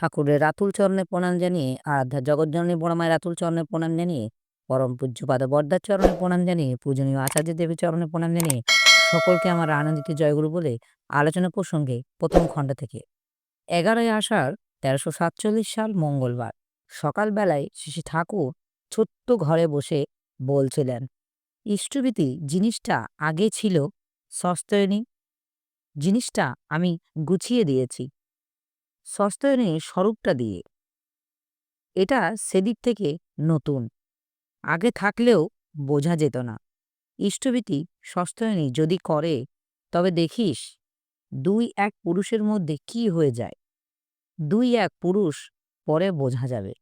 ঠাকুরের রাতুল চরণে প্রণাম জানিয়ে, আরাধ্যা জগজ্জননী বড়মায় রাতুল চরণে প্রণাম জানিয়ে, পরম পূজ্যপাদ বর্দার চরণে প্রণাম জানিয়ে, পূজনীয় আচার্য দেবীর চরণে প্রণাম জানিয়ে সকলকে আমার আনন্দিত জয়গুরু বলে আলোচনা প্রসঙ্গে প্রথম খণ্ড থেকে। এগারোই আষাঢ় তেরোশো সাতচল্লিশ সাল মঙ্গলবার। সকালবেলায় শ্রী ঠাকুর ছোট্ট ঘরে বসে বলছিলেন ইষ্টভীতি জিনিসটা আগে ছিল সস্তয়নী। জিনিসটা আমি গুছিয়ে দিয়েছি। সস্তয়নী স্বরূপটা দিয়ে। এটা সেদিক থেকে নতুন। আগে থাকলেও বোঝা যেত না। ইষ্টভীতি সস্তয়নী যদি করে, তবে দেখিস, দুই এক পুরুষের মধ্যে কি হয়ে যায়। দুই এক পুরুষ পরে বোঝা যাবে।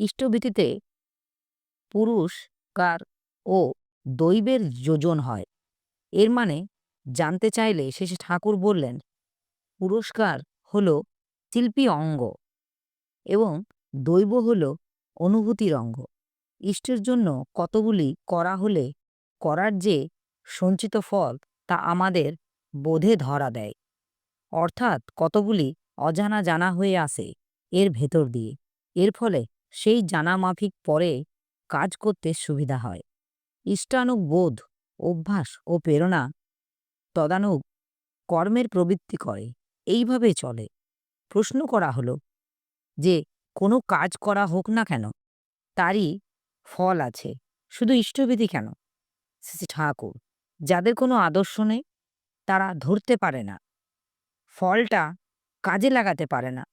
ইষ্টভীতিতে পুরুষকার ও দৈবের যোজন হয়। এর মানে জানতে চাইলে শেষে ঠাকুর বললেন পুরস্কার হল শিল্পী অঙ্গ এবং দৈব হল অনুভূতির অঙ্গ। ইষ্টের জন্য কতগুলি করা হলে করার যে সঞ্চিত ফল তা আমাদের বোধে ধরা দেয়। অর্থাৎ কতগুলি অজানা জানা হয়ে আসে এর ভেতর দিয়ে। এর ফলে সেই জানা মাফিক পরে কাজ করতে সুবিধা হয়। ইষ্টানুগ বোধ, অভ্যাস ও প্রেরণা তদানুগ কর্মের প্রবৃত্তি করে। এইভাবে চলে। প্রশ্ন করা হলো যে, কোনো কাজ করা হোক না কেন, তারই ফল আছে। শুধু ইষ্টবিধি কেন? শ্রী ঠাকুর, যাদের কোনো আদর্শ নেই, তারা ধরতে পারে না। ফলটা কাজে লাগাতে পারে না,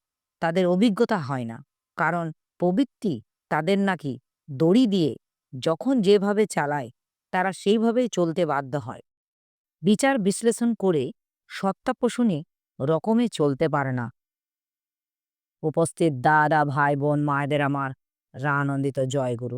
তাদের অভিজ্ঞতা হয় না। কারণ প্রবৃত্তি তাদের নাকি দড়ি দিয়ে যখন যেভাবে চালায়, তারা সেইভাবেই চলতে বাধ্য হয়। বিচার বিশ্লেষণ করে সত্তা পোষণে রকমে চলতে পারে না। উপস্থিত দাদা ভাই বোন মায়েদের আমার রানন্দিত জয়গুরু।